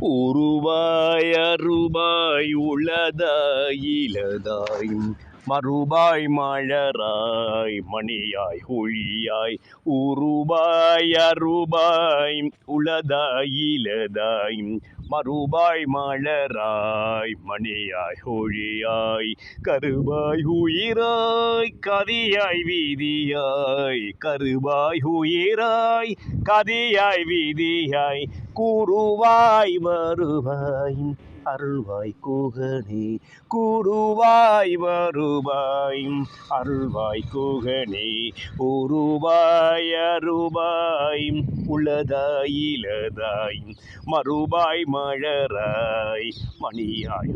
உருவாய் அருவாய் உளதாய் இலதாய் மறுபாய் மலராய் மணியாய் ஒளியாய் உருபாய் அருபாய் உளதாய் இலதாய் மறுபாய் மலராய் மணியாய் ஒளியாய் கருபாய் உயிராய் கதியாய் வீதியாய் கருபாய் உயிராய் கதியாய் வீதியாய் கூறுவாய் வருவாய் அருள்வாய் கூகனே கூடுவாய் வருவாய். அருள்வாய் கூகனே உருவாய் அருவாய் உளதாய் இலதாய் மறுபாய் மழராய் மணியாய்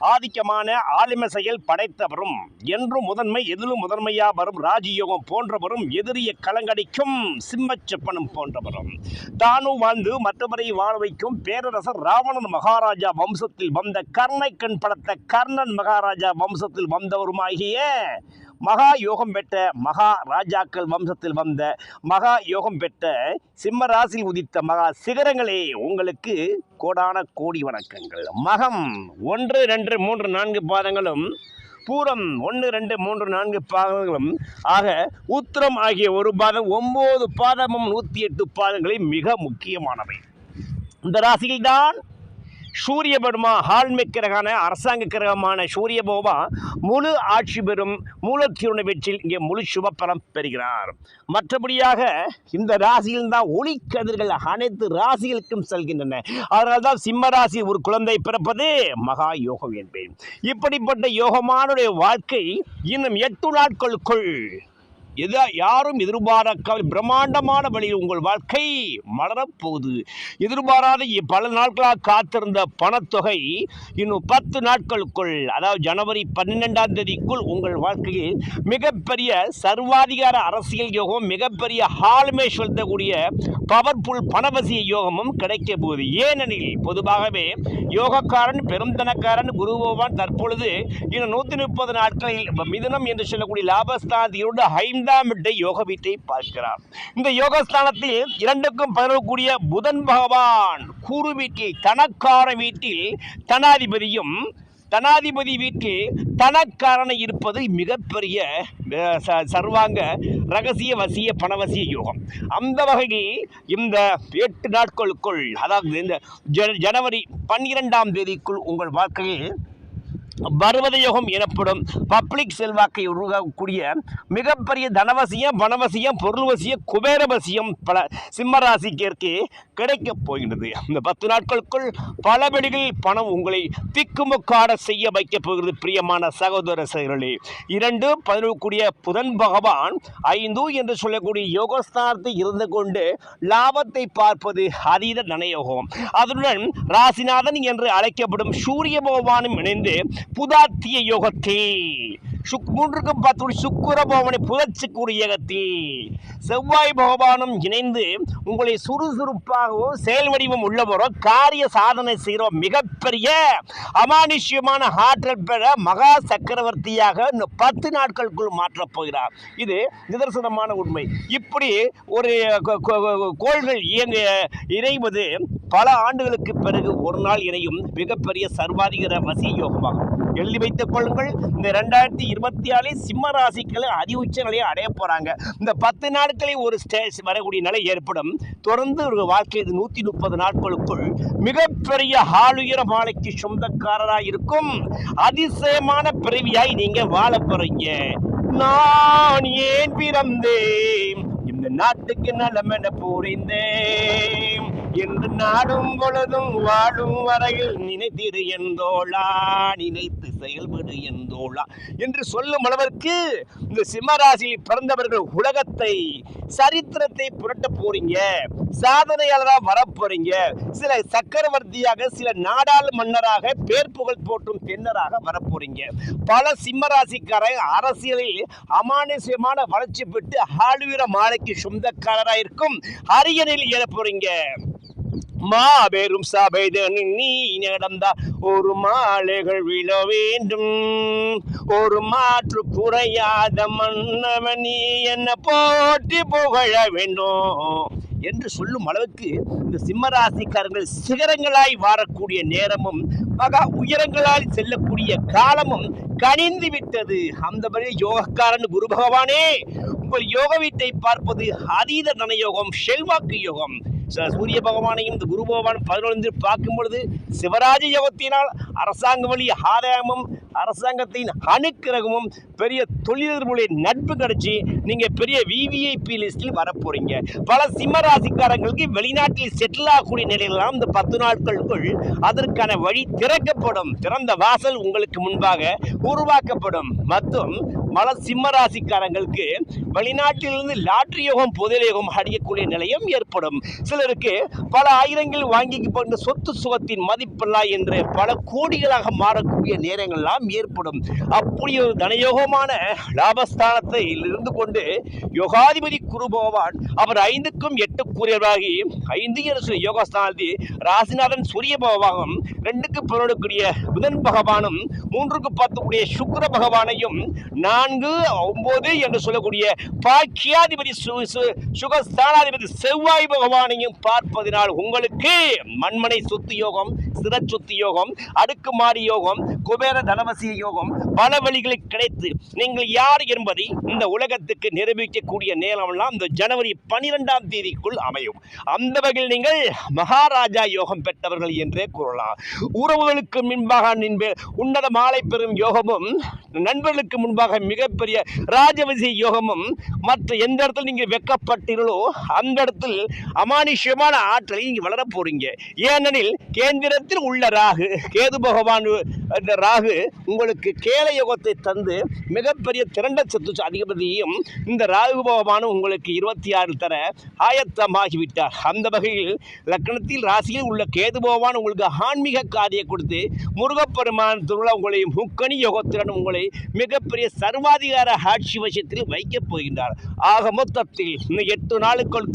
ஆதிக்கமான ஆளுமை செயல் படைத்தவரும் என்றும் முதன்மை எதிலும் முதன்மையா வரும் ராஜயோகம் போன்றவரும் எதிரிய கலங்கடிக்கும் சிம்மச்சப்பனம் போன்றவரும். தானும் வாழ்ந்து மற்றவரை வாழ வைக்கும் பேரரசர் ராவணன் மகாராஜா வம்சத்தில் வந்த கர்ணை கண் படத்த கர்ணன் மகாராஜா வம்சத்தில் வந்தவருமாகிய மகா யோகம் பெற்ற மகா ராஜாக்கள் வம்சத்தில் வந்த மகா யோகம் பெற்ற சிம்ம ராசியில் உதித்த மகா சிகரங்களே உங்களுக்கு கோடான கோடி வணக்கங்கள். மகம் ஒன்று ரெண்டு மூன்று நான்கு பாதங்களும் பூரம் ஒன்று ரெண்டு மூன்று நான்கு பாதங்களும் ஆக உத்திரம் ஆகிய ஒரு பாதம் ஒம்பது பாதமும் நூற்றி எட்டு பாதங்களில் மிக முக்கியமானவை. இந்த ராசியில்தான் சூரிய பெருமா ஆழ்மை கிரகான அரசாங்க கிரகமான சூரிய போபா முழு ஆட்சி பெறும் மூலத்திருண வெற்றில் இங்கே முழு சுபப்பலம் பெறுகிறார். மற்றபடியாக இந்த ராசியில் தான் ஒளிக்கதிர்கள் அனைத்து ராசிகளுக்கும் செல்கின்றன. அதனால தான் சிம்ம ராசி ஒரு குழந்தை பிறப்பது மகா யோகம் என்பேன். இப்படிப்பட்ட யோகமானுடைய வாழ்க்கை இன்னும் எட்டு நாட்களுக்குள் எதா யாரும் எதிர்பாராக்க பிரம்மாண்டமான வழியில் உங்கள் வாழ்க்கை மலரப்போகுது. எதிர்பாராத பல நாட்களாக காத்திருந்த பணத்தொகை இன்னும் பத்து நாட்களுக்குள் அதாவது ஜனவரி பன்னெண்டாம் தேதிக்குள் உங்கள் வாழ்க்கையில் மிகப்பெரிய சர்வாதிகார அரசியல் யோகம் மிகப்பெரிய ஹால்மே செலுத்தக்கூடிய பவர்ஃபுல் பணவசிய யோகமும் கிடைக்க போகுது. ஏனெனில் பொதுவாகவே யோகக்காரன் பெருந்தனக்காரன் குரு பகவான் தற்பொழுது இன்னும் நூற்றி முப்பது நாட்களில் மிதனம் என்று சொல்லக்கூடிய லாபஸ்தானத்திலோடு ஐந்தாம் இடை யோக வீட்டை பார்க்கிறார். இந்த யோகஸ்தானத்தில் இரண்டுக்கும் பதினக்கூடிய புதன் பகவான் கூறு வீட்டில் தனக்கார வீட்டில் தனாதிபதியும் தனாதிபதி வீட்டில் தனக்காரனை இருப்பது மிகப்பெரிய ச- சர்வாங்க ரகசிய வசிய பணவசிய யோகம். அந்த வகையில் இந்த எட்டு நாட்களுக்குள் அதாவது இந்த ஜ- ஜனவரி பன்னிரெண்டாம் தேதிக்குள் உங்கள் வாழ்க்கையில் பருவத யோகம் எனப்படும் பப்ளிக் செல்வாக்கை உருவாக்கக்கூடிய மிகப்பெரிய தனவசியம் பணவசியம் பொருள்வசியம் குபேரவசியம் பல சிம்மராசிக்கிற்கு கிடைக்கப் போகின்றது. இந்த பத்து நாட்களுக்குள் பல பணம் உங்களை திக்குமுக்காட செய்ய வைக்கப் போகிறது பிரியமான சகோதர சகர்களே இரண்டு பதினொக்கூடிய புதன் பகவான் ஐந்து என்று சொல்லக்கூடிய யோகஸ்தானத்தை இருந்து கொண்டு லாபத்தை பார்ப்பது அதீத நனயோகம் அதனுடன் ராசிநாதன் என்று அழைக்கப்படும் சூரிய பகவானும் இணைந்து புதாத்திய யோகத்தில். சுக் மூன்றுக்கும் பத்து சுக்குர பவனை புதச்சுக்குரு யோகத்தில். செவ்வாய் பகவானும் இணைந்து உங்களை சுறுசுறுப்பாகவும் செயல் வடிவம் உள்ளவரோ காரிய சாதனை செய்கிறோம் மிகப்பெரிய அமானுஷ்யமான ஆற்றல் பெற மகா சக்கரவர்த்தியாக இந்த பத்து நாட்களுக்குள் மாற்றப் போகிறார். இது நிதர்சனமான உண்மை. இப்படி ஒரு கோள்கள் இயங்க இணைவது பல ஆண்டுகளுக்கு பிறகு ஒரு நாள் இணையும் மிகப்பெரிய சர்வாதிகார வசி யோகமாகும். எழுதி வைத்துக் கொள்ளுங்கள். இந்த ரெண்டாயிரத்தி இருபத்தி ஆறு சிம்ம ராசிக்களை அதி உச்ச நிலையை அடைய போறாங்க. இந்த பத்து நாட்களில் ஒரு ஸ்டேஜ் வரக்கூடிய நிலை ஏற்படும். தொடர்ந்து ஒரு வாழ்க்கை இது நூற்றி முப்பது நாட்களுக்குள் மிகப்பெரிய ஆளுயர மாலைக்கு சொந்தக்காரராக இருக்கும். அதிசயமான பிறவியாய் நீங்க வாழ போறீங்க. நான் ஏன் பிறந்தேன்? இந்த நாட்டுக்கு நலமென புரிந்தேன். என்று நாடும் பொழுதும் வாழும் வரையில் நினைத்திடு என்றோளா நினைத்து செயல்படு என்றோளா என்று சொல்லும் அளவிற்கு இந்த சிம்மராசியில் பிறந்தவர்கள் உலகத்தை சரித்திரத்தை புரட்ட போறீங்க. சாதனையாளராக வரப்போறீங்க சில சக்கரவர்த்தியாக சில நாடாளு மன்னராக பேர் புகழ் போற்றும் தென்னராக வரப்போறீங்க பல சிம்மராசிக்காரன் அரசியலில் அமானுஷ்யமான வளர்ச்சி பெற்று ஆளுவீர மாலைக்கு சொந்தக்காரராக இருக்கும் அரியணையில் ஏற போறீங்க. மாபெரும் சபைதனில் நீ நடந்தா ஒரு மாலைகள் விழ வேண்டும். ஒரு மாற்று குறையாத மன்னவன் நீ என்ன போட்டி புகழ வேண்டும். என்று சொல்லும் அளவுக்கு இந்த சிம்மராசிக்காரர்கள் சிகரங்களாய் வாரக்கூடிய நேரமும் மகா உயரங்களால் செல்லக்கூடிய காலமும் கனிந்து விட்டது. அந்த வழி யோகக்காரன் குரு பகவானே உங்கள் யோக வீட்டை பார்ப்பது அதீத நனயோகம் செல்வாக்கு யோகம். சூரிய பகவானையும் இந்த குரு பகவான் பதினொன்று பார்க்கும் பொழுது சிவராஜ யோகத்தினால் அரசாங்க வழி ஆதாயமும் அரசாங்கத்தின் அனுக்கிரகமும் பெரிய தொழிலர்களுடைய நட்பு கிடைச்சி நீங்கள் பெரிய விவிஐபி லிஸ்டில் வரப்போறீங்க. பல சிம்ம ராசிக்காரங்களுக்கு வெளிநாட்டில் செட்டில் ஆகக்கூடிய நிலையெல்லாம் இந்த பத்து நாட்களுக்குள் அதற்கான வழி திறக்கப்படும். திறந்த வாசல் உங்களுக்கு முன்பாக உருவாக்கப்படும். மற்றும் பல சிம்ம ராசிக்காரங்களுக்கு வெளிநாட்டிலிருந்து லாட்டரி யோகம் புதையல் யோகம் நிலையம் ஏற்படும். சிலருக்கு பல ஆயிரங்கள் வாங்கி கொண்ட சொத்து சுகத்தின் மதிப்பெல்லாம் என்று பல கோடிகளாக மாறக்கூடிய நேரங்கள்லாம் ஏற்படும். அப்படி ஒரு தனயோகமான லாபஸ்தானத்தை இருந்து கொண்டு யோகாதிபதி குரு பகவான் அவர் ஐந்துக்கும் எட்டு கூறியவராகி ஐந்து அரசு யோகஸ்தானத்தில் ராசிநாதன் சூரிய பகவானும் ரெண்டுக்கு பிறக்கக்கூடிய புதன் பகவானும் மூன்றுக்கு பத்துக்குரிய சுக்கர பகவானையும் நான்கு ஒன்பது என்று சொல்லக்கூடிய பாக்கியாதிபதி சுகஸ்தானாதிபதி செவ்வாய் பகவானையும் பார்ப்பதினால் உங்களுக்கு மண்மனை சொத்து யோகம் சிற யோகம் அடுக்குமாடி யோகம் குபேர தனவசிய யோகம் பல வழிகளில் கிடைத்து நீங்கள் யார் என்பதை இந்த உலகத்துக்கு நிரூபிக்கக்கூடிய நேரம்லாம் இந்த ஜனவரி பனிரெண்டாம் தேதிக்குள் அமையும். அந்த வகையில் நீங்கள் மகாராஜா யோகம் பெற்றவர்கள் என்றே கூறலாம். உறவுகளுக்கு முன்பாக நின்பே உன்னத மாலை பெறும் யோகமும் நண்பர்களுக்கு முன்பாக மிகப்பெரிய ராஜவசி யோகமும் மற்ற எந்த இடத்துல நீங்கள் வெக்கப்பட்டீர்களோ அந்த இடத்தில் அமானுஷ்யமான ஆற்றலை நீங்கள் வளர போறீங்க. ஏனெனில் கேந்திரத்தில் உள்ள ராகு கேது பகவான் அந்த ராகு உங்களுக்கு கேள யோகத்தை தந்து மிகப்பெரிய திரண்ட சத்து அதிபதியும் இந்த ராகு பகவானும் உங்களுக்கு இருபத்தி ஆறு தர ஆயத்தமாகிவிட்டார் அந்த வகையில் லக்னத்தில் ராசியில் உள்ள கேது பகவான் உங்களுக்கு ஆன்மீக காரியை கொடுத்து முருகப்பெருமான் திருவிழா உங்களை முக்கணி யோகத்துடன் உங்களை மிகப்பெரிய சர்வாதிகார ஆட்சி வசத்தில் வைக்கப் போகின்றார். ஆக மொத்தத்தில் இந்த எட்டு நாளுக்குள்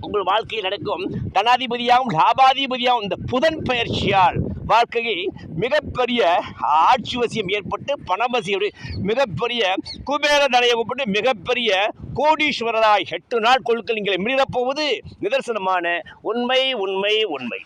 உங்கள் வாழ்க்கையில் நடக்கும் தனாதிபதியாகவும் லாபாதிபதியாகவும் இந்த புதன் பயிற்சியால் வாழ்க்கையில் மிகப்பெரிய ஆட்சி வசியம் ஏற்பட்டு பணவசியம் மிகப்பெரிய குபேர தனையப்பட்டு மிகப்பெரிய கோடீஸ்வரராய் எட்டு நாள் நீங்கள் மீறப்போவது நிதர்சனமான உண்மை உண்மை உண்மை.